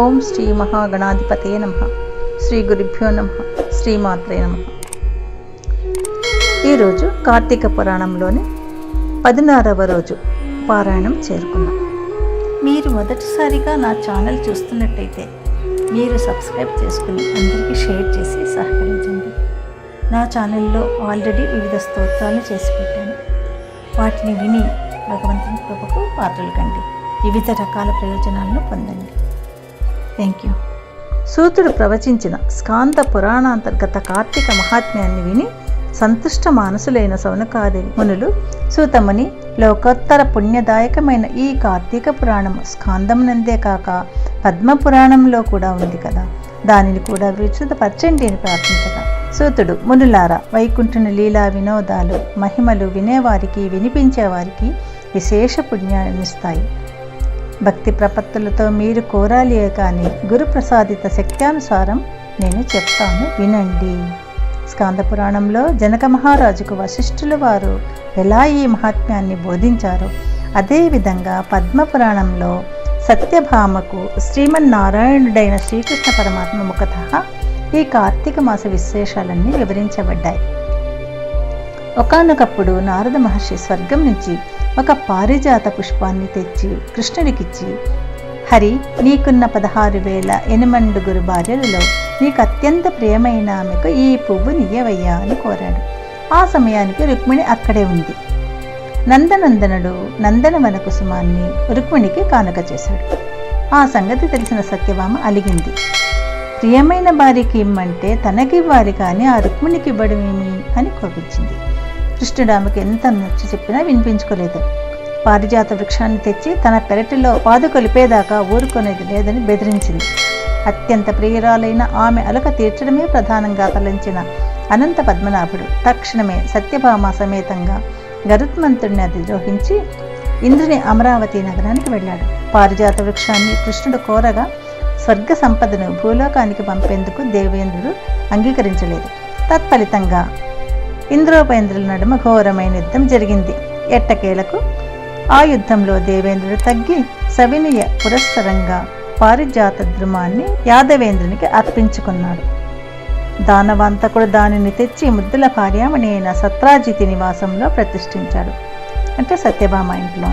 ఓం శ్రీ మహాగణాధిపతే నమ. శ్రీ గురుభ్యో నమ. శ్రీమాత్రే నమ. ఈరోజు కార్తీక పురాణంలోని పదినారవ రోజు పారాయణం చేరుకున్నాం. మీరు మొదటిసారిగా నా ఛానల్ చూస్తున్నట్టయితే మీరు సబ్స్క్రైబ్ చేసుకుని అందరికీ షేర్ చేసి సహకరించండి. నా ఛానల్లో ఆల్రెడీ వివిధ స్తోత్రాలు చేసి పెట్టాను. వాటిని విని భగవంతుని కృపకు పాత్రలు కండి. వివిధ రకాల ప్రయోజనాలను పొందండి. థ్యాంక్ యూ సూతుడు ప్రవచించిన స్కాంత పురాణాంతర్గత కార్తీక మహాత్మ్యాన్ని విని సంతుష్ట మానసులైన సౌనకాది మునులు సూతముని లోకోత్తర పుణ్యదాయకమైన ఈ కార్తీక పురాణం స్కాందమునందే కాక పద్మ పురాణంలో కూడా ఉంది కదా. దానిని కూడా విస్తృతపరచండి అని ప్రార్థించగా సూతుడు మునులార వైకుంఠుని లీలా వినోదాలు మహిమలు వినేవారికి వినిపించేవారికి విశేష పుణ్యాన్నిస్తాయి భక్తి ప్రపత్తులతో మీరు కోరాలియే కానీ గురు ప్రసాదిత శక్త్యానుసారం నేను చెప్తాను వినండి. స్కాంద పురాణంలో జనక మహారాజుకు వశిష్ఠుల వారు ఎలా ఈ మహాత్మ్యాన్ని బోధించారో అదేవిధంగా పద్మ పురాణంలో సత్యభామకు శ్రీమన్నారాయణుడైన శ్రీకృష్ణ పరమాత్మ ముఖత ఈ కార్తీక మాస విశేషాలన్నీ వివరించబడ్డాయి. ఒకానొకప్పుడు నారద మహర్షి స్వర్గం నుంచి ఒక పారిజాత పుష్పాన్ని తెచ్చి కృష్ణుడికిచ్చి హరి నీకున్న పదహారు వేల ఎనిమండుగురు భార్యలలో నీకు అత్యంత ప్రియమైన ఆమెకు ఈ పువ్వు నీయవయ్యా అని కోరాడు. ఆ సమయానికి రుక్మిణి అక్కడే ఉంది. నందనందనుడు నందనవన కుసుమాన్ని రుక్మిణికి కానుక చేశాడు. ఆ సంగతి తెలిసిన సత్యభామ అలిగింది. ప్రియమైన భార్యకి ఇమ్మంటే తనకివ్వాలి కానీ ఆ రుక్మిణికి ఇవ్వడమేమి? అని కోపించింది. కృష్ణుడు ఆమెకు ఎంత నచ్చి చెప్పినా వినిపించుకోలేదు. పారిజాత వృక్షాన్ని తెచ్చి తన పెరటిలో పాదుకొలిపేదాకా ఊరుకునేది లేదని బెదిరించింది. అత్యంత ప్రియురాలైన ఆమె అలక తీర్చడమే ప్రధానంగా తలంచిన అనంత పద్మనాభుడు. తక్షణమే సత్యభామ సమేతంగా గరుత్మంతుడిని అధిరోహించి ఇంద్రుని అమరావతి నగరానికి వెళ్ళాడు. పారిజాత వృక్షాన్ని కృష్ణుడు కోరగా స్వర్గ సంపదను భూలోకానికి పంపేందుకు దేవేంద్రుడు అంగీకరించలేదు. తత్ఫలితంగా ఇంద్రోపేంద్రుల నడుమ ఘోరమైన యుద్ధం జరిగింది. ఎట్టకేలకు ఆ యుద్ధంలో దేవేంద్రుడు తగ్గి సవినయ పురస్సరంగా పారిజాత ద్రుమాన్ని యాదవేంద్రునికి అర్పించుకున్నాడు. దానవంతకుడు దానిని తెచ్చి ముద్దుల భార్యామణి అయిన సత్రాజితి నివాసంలో ప్రతిష్ఠించాడు. అంటే సత్యభామ ఇంట్లో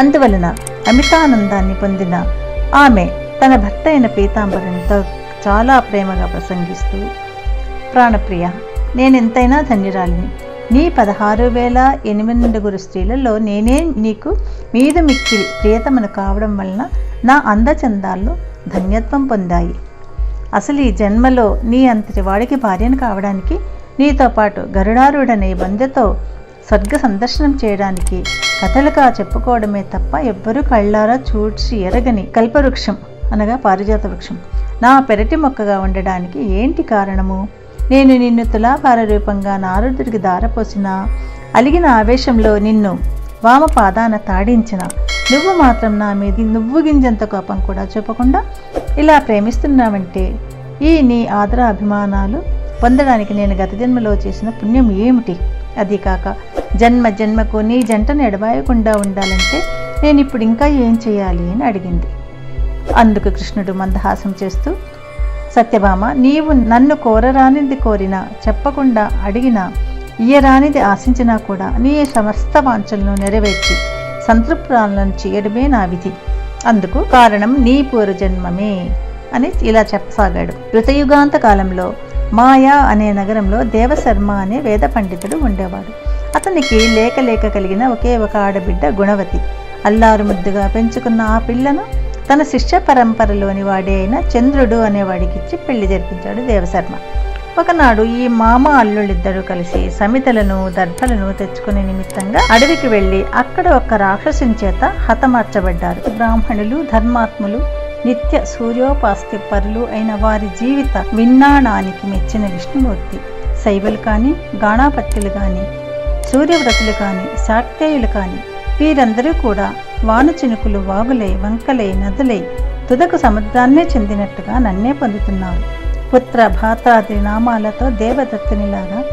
అందువలన అమితానందాన్ని పొందిన ఆమె తన భర్త అయిన పీతాంబరంతో చాలా ప్రేమగా ప్రసంగిస్తూ ప్రాణప్రియ నేనెంతైనా ధన్యురాలిని. నీ పదహారు వేల ఎనిమిదిగురు స్త్రీలలో నేనే నీకు మీద మిక్కిలి ప్రియతమను కావడం వలన నా అందచందాల్లో ధన్యత్వం పొందాయి. అసలు ఈ జన్మలో నీ అంతటి వాడికి భార్యను కావడానికి నీతో పాటు గరుడారుడనే బంధ్యతో స్వర్గ సందర్శనం చేయడానికి కథలుగా చెప్పుకోవడమే తప్ప ఎవ్వరూ కళ్ళారా చూడ్చి ఎరగని కల్పవృక్షం అనగా పారిజాత వృక్షం. నా పెరటి మొక్కగా ఉండడానికి ఏంటి కారణము? నేను నిన్ను తులాభార రూపంగా నారదుడికి దారపోసిన అలిగిన ఆవేశంలో నిన్ను వామ పాదాన తాడించిన నువ్వు మాత్రం నా మీద నువ్వు గింజంత కోపం కూడా చూపకుండా ఇలా ప్రేమిస్తున్నావంటే ఈ నీ ఆదర అభిమానాలు పొందడానికి నేను గత జన్మలో చేసిన పుణ్యం ఏమిటి? అది కాక జన్మ జన్మకు నీ జంటను ఎడబాయకుండా ఉండాలంటే నేను ఇప్పుడు ఇంకా ఏం చేయాలి అని అడిగింది. అందుకు కృష్ణుడు మందహాసం చేస్తూ సత్యభామ నీవు నన్ను కోరరానిది కోరినా చెప్పకుండా అడిగినా ఇయ్యరానిది ఆశించినా కూడా నీ సమస్త వాంఛలను నెరవేర్చి సంతృప్తురాలను చేయడమే నా విధి. అందుకు కారణం నీ పూర్వజన్మమే అని ఇలా చెప్పసాగాడు. ఋతయుగాంత కాలంలో మాయా అనే నగరంలో దేవశర్మ అనే వేద పండితుడు ఉండేవాడు. అతనికి లేక లేక కలిగిన ఒకే ఒక ఆడబిడ్డ గుణవతి. అల్లారు ముద్దుగా పెంచుకున్న ఆ పిల్లను తన శిష్య పరంపరలోని వాడే అయిన చంద్రుడు అనేవాడికిచ్చి పెళ్ళి జరిపించాడు దేవశర్మ. ఒకనాడు ఈ మామ అల్లుళ్ళిద్దరూ కలిసి సమితలను దర్భలను తెచ్చుకునే నిమిత్తంగా అడవికి వెళ్ళి అక్కడ ఒక రాక్షసుని చేత హతమార్చబడ్డారు. బ్రాహ్మణులు ధర్మాత్ములు నిత్య సూర్యోపాస్తి పరులు అయిన వారి జీవిత విన్నాణానికి మెచ్చిన విష్ణుమూర్తి శైవులు కానీ గాణాపత్యులు కానీ సూర్యవ్రతులు కానీ శాక్తేయులు కానీ వీరందరూ కూడా వాన చినుకులు వాగులై వంకలై నదులై తుదకు సముద్రాన్నే చెందినట్టుగా నన్నే పొందుతున్నారు. పుత్ర భాతాది నామాలతో దేవదత్తునిలాగా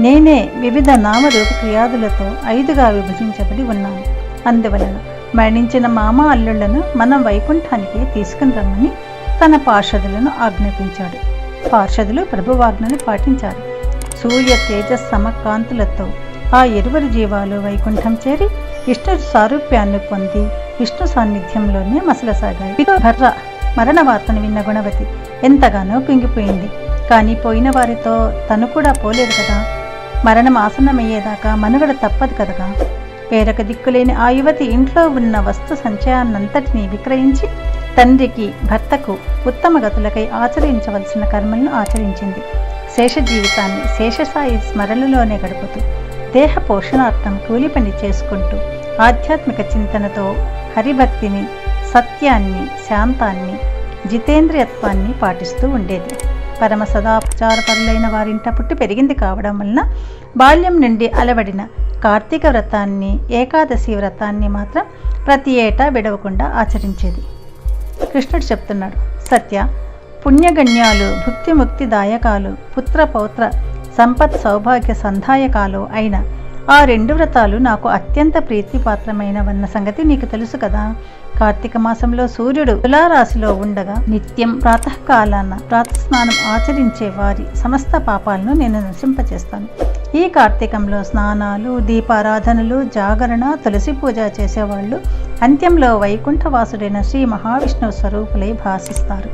నేనే వివిధ నామరూప క్రియాదులతో ఐదుగా విభజించబడి ఉన్నాను. అందువలన మరణించిన మామ అల్లుళ్ళను మనం వైకుంఠానికి తీసుకుని రమ్మని తన పార్షదులను ఆజ్ఞాపించాడు. పార్షదులు ప్రభువాజ్ఞను పాటించారు. సూర్య తేజ సమకాంతులతో ఆ ఇరువురు జీవాలు వైకుంఠం చేరి విష్ణు సారూప్యాన్ని పొంది విష్ణు సాన్నిధ్యంలోనే మసలసాగాయి. ఇదో భర్ర మరణ వార్తను విన్న గుణవతి ఎంతగానో కుంగిపోయింది కానీ పోయిన వారితో తను కూడా పోలేదు కదా? మరణం ఆసన్నమయ్యేదాకా మనుగడ తప్పదు కదగా? వేరొక దిక్కులేని ఆ యువతి ఇంట్లో ఉన్న వస్తు సంచయాన్నంతటినీ విక్రయించి తండ్రికి భర్తకు ఉత్తమ గతులకై ఆచరించవలసిన కర్మలను ఆచరించింది. శేష జీవితాన్ని శేషసాయి స్మరణలోనే గడుపుతూ దేహ పోషణార్థం కూలి పని చేసుకుంటూ ఆధ్యాత్మిక చింతనతో హరిభక్తిని సత్యాన్ని శాంతాన్ని జితేంద్రియత్వాన్ని పాటిస్తూ ఉండేది. పరమ సదాచారపరులైన వారింట పుట్టి పెరిగింది కావడం వలన బాల్యం నుండి అలవడిన కార్తీక వ్రతాన్ని ఏకాదశి వ్రతాన్ని మాత్రం ప్రతి ఏటా విడవకుండా ఆచరించేది. కృష్ణుడు చెప్తున్నాడు సత్య పుణ్యగణ్యాలు భుక్తి ముక్తి దాయకాలు పుత్ర పౌత్ర సంపత్ సౌభాగ్య సంధాయకాలు అయిన ఆ రెండు వ్రతాలు నాకు అత్యంత ప్రీతిపాత్రమైనవన్న సంగతి నీకు తెలుసు కదా. కార్తీక మాసంలో సూర్యుడు తులారాశిలో ఉండగా నిత్యం ప్రాతకాలాన ప్రాతస్నానం ఆచరించే వారి సమస్త పాపాలను నేను నశింపచేస్తాను. ఈ కార్తీకంలో స్నానాలు దీపారాధనలు జాగరణ తులసి పూజ చేసేవాళ్ళు అంత్యంలో వైకుంఠవాసుడైన శ్రీ మహావిష్ణు స్వరూపులై భాసిస్తారు.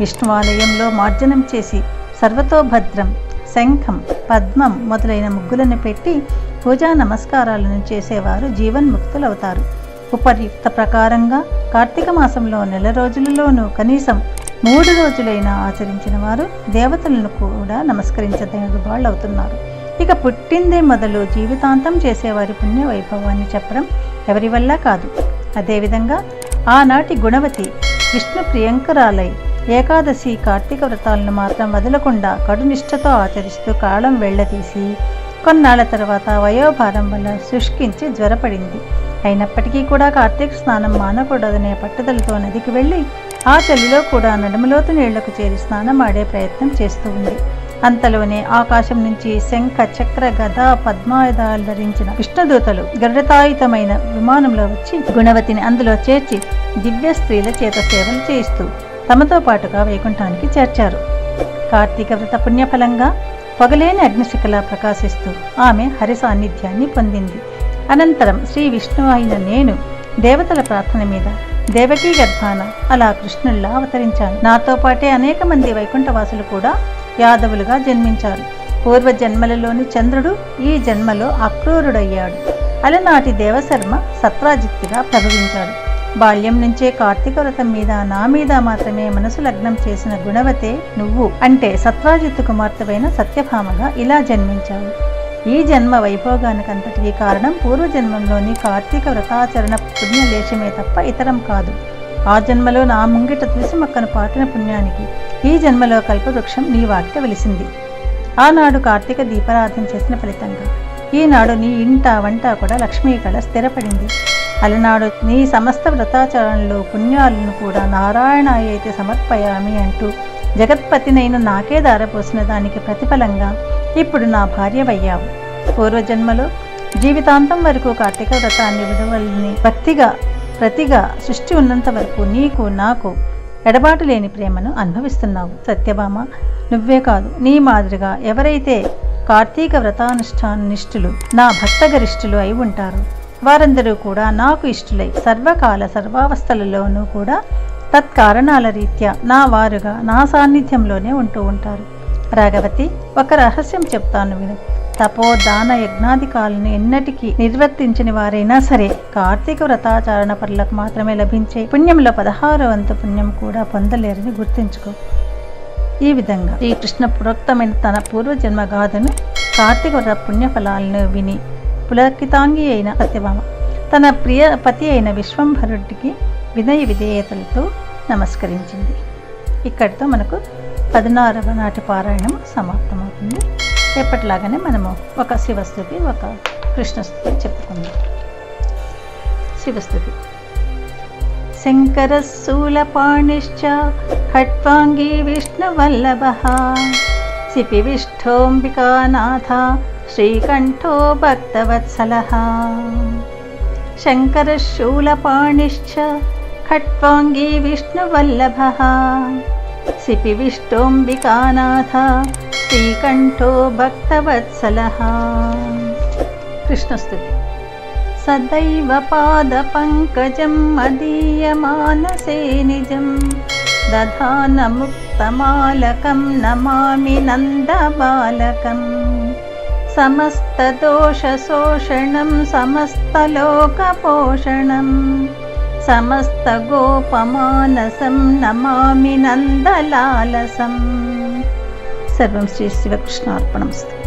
విష్ణువాలయంలో మార్జనం చేసి సర్వతోభద్రం శంఖం పద్మం మొదలైన ముగ్గులను పెట్టి పూజా నమస్కారాలను చేసేవారు జీవన్ముక్తులవుతారు. ఉపయుక్త ప్రకారంగా కార్తీక మాసంలో నెల రోజులలోనూ కనీసం మూడు రోజులైనా ఆచరించిన వారు దేవతలను కూడా నమస్కరించదగిన వాళ్ళు అవుతున్నారు ఇక పుట్టిందే మొదలు జీవితాంతం చేసేవారి పుణ్య వైభవాన్ని చెప్పడం ఎవరి వల్ల కాదు. అదేవిధంగా ఆనాటి గుణవతి విష్ణు ప్రియంకరాలై ఏకాదశి కార్తీక వ్రతాలను మాత్రం వదలకుండా కడునిష్టతో ఆచరిస్తూ కాలం వెళ్ళదీసి కొన్నాళ్ళ తర్వాత వయోభారం వల్ల శుష్కించి జ్వరపడింది. అయినప్పటికీ కూడా కార్తీక స్నానం మానకూడదనే పట్టుదలతో నదికి వెళ్ళి ఆ చలిలో కూడా నడుమలోతు నీళ్ళకు చేరి స్నానం ఆడే ప్రయత్నం చేస్తూ ఉంది. అంతలోనే ఆకాశం నుంచి శంఖ చక్ర గద పద్మాయుధాలు ధరించిన విష్ణుదూతలు గరుడతాయుతమైన విమానంలో వచ్చి గుణవతిని అందులో చేర్చి దివ్య స్త్రీల చేత సేవలు చేయిస్తూ తమతో పాటుగా వైకుంఠానికి చేర్చారు. కార్తీక వ్రత పుణ్యఫలంగా పొగలేని అగ్నిశిఖలా ప్రకాశిస్తూ ఆమె హరి సాన్నిధ్యాన్ని పొందింది. అనంతరం శ్రీ విష్ణు అయిన నేను దేవతల ప్రార్థన మీద దేవకీ గర్భాన అలా కృష్ణుల్లా అవతరించాను. నాతో పాటే అనేక మంది వైకుంఠవాసులు కూడా యాదవులుగా జన్మించారు. పూర్వ జన్మలలోని చంద్రుడు ఈ జన్మలో అక్రూరుడయ్యాడు. అలనాటి దేవశర్మ సత్రాజిత్తుగా ప్రభవించాడు బాల్యం నుంచే కార్తీక వ్రతం మీద నా మీద మాత్రమే మనసు లగ్నం చేసిన గుణవతే నువ్వు అంటే సత్రాజిత్తు కుమార్తెవైన సత్యభామగా ఇలా జన్మించావు. ఈ జన్మ వైభోగానికంతటికీ కారణం పూర్వజన్మంలోని కార్తీక వ్రతాచరణ పుణ్యలేశమే తప్ప ఇతరం కాదు. ఆ జన్మలో నా ముంగిట తులసి మొక్కను పాటిన పుణ్యానికి ఈ జన్మలో కల్పవృక్షం నీ వాకిట వెలిసింది. ఆనాడు కార్తీక దీపారాధన చేసిన ఫలితంగా ఈనాడు నీ ఇంట వంట కూడా లక్ష్మీ కళ స్థిరపడింది. అలనాడు నీ సమస్త వ్రతాచరణలో పుణ్యాలను కూడా నారాయణ అయితే సమర్పయామి అంటూ జగత్పతినైన నాకే దారపోసిన దానికి ప్రతిఫలంగా ఇప్పుడు నా భార్యవయ్యావు. పూర్వజన్మలో జీవితాంతం వరకు కార్తీక వ్రతాన్ని విడవల్ని భక్తిగా ప్రతిగా సృష్టి ఉన్నంత వరకు నీకు నాకు ఎడబాటు లేని ప్రేమను అనుభవిస్తున్నావు. సత్యభామ నువ్వే కాదు నీ మాదిరిగా ఎవరైతే కార్తీక వ్రతానుష్ఠాన నిష్ఠులు నా భక్త గరిష్ఠులు అయి ఉంటారు. వారందరూ కూడా నాకు ఇష్టలై. సర్వకాల సర్వావస్థలలోనూ కూడా తత్కారణాల రీత్యా నా వారుగా నా సాన్నిధ్యంలోనే ఉంటూ ఉంటారు. రాఘవతి ఒక రహస్యం చెప్తాను విను. తపో దాన యజ్ఞాధికాలను ఎన్నటికీ నిర్వర్తించని వారైనా సరే కార్తీక వ్రతాచరణ పనులకు మాత్రమే లభించే పుణ్యంలో పదహారు వంతు పుణ్యం కూడా పొందలేరని గుర్తుంచుకో. ఈ విధంగా శ్రీకృష్ణ పురోక్తమైన తన పూర్వజన్మ గాథను కార్తీక వ్రత పుణ్యఫలాలను విని పులకితాంగి అయిన సత్యభామ తన ప్రియ పతి అయిన విశ్వంభరుడికి వినయ విధేయతలతో నమస్కరించింది. ఇక్కడితో మనకు పదినారవ నాటి పారాయణం సమాప్తమవుతుంది. ఎప్పటిలాగానే మనము ఒక శివస్థుతి ఒక కృష్ణస్థుతి చెప్పుకుందాం. శివస్థుతి. శంకరశూలపాణిశ్చ ఖట్వాంగీ విష్ణువల్లభः సిపి श्रीकण्ठो भक्तवत्सलः शङ्करः शूलपाणिश्च खट्वाङ्गी विष्णुवल्लभः सिपिविष्टोऽम्बिकानाथ श्रीकण्ठो भक्तवत्सलः कृष्णस्तुति सदैव पादपङ्कजं मदीयमानसे निजं दधानमुक्तमालकं नमामि नन्दबालकम् समस्तदोषशोषणं समस्तलोकपोषणं समस्तगोपमानसं नमामि नन्दलालसम् सर्वं श्रीशिवकृष्णार्पणमस्तु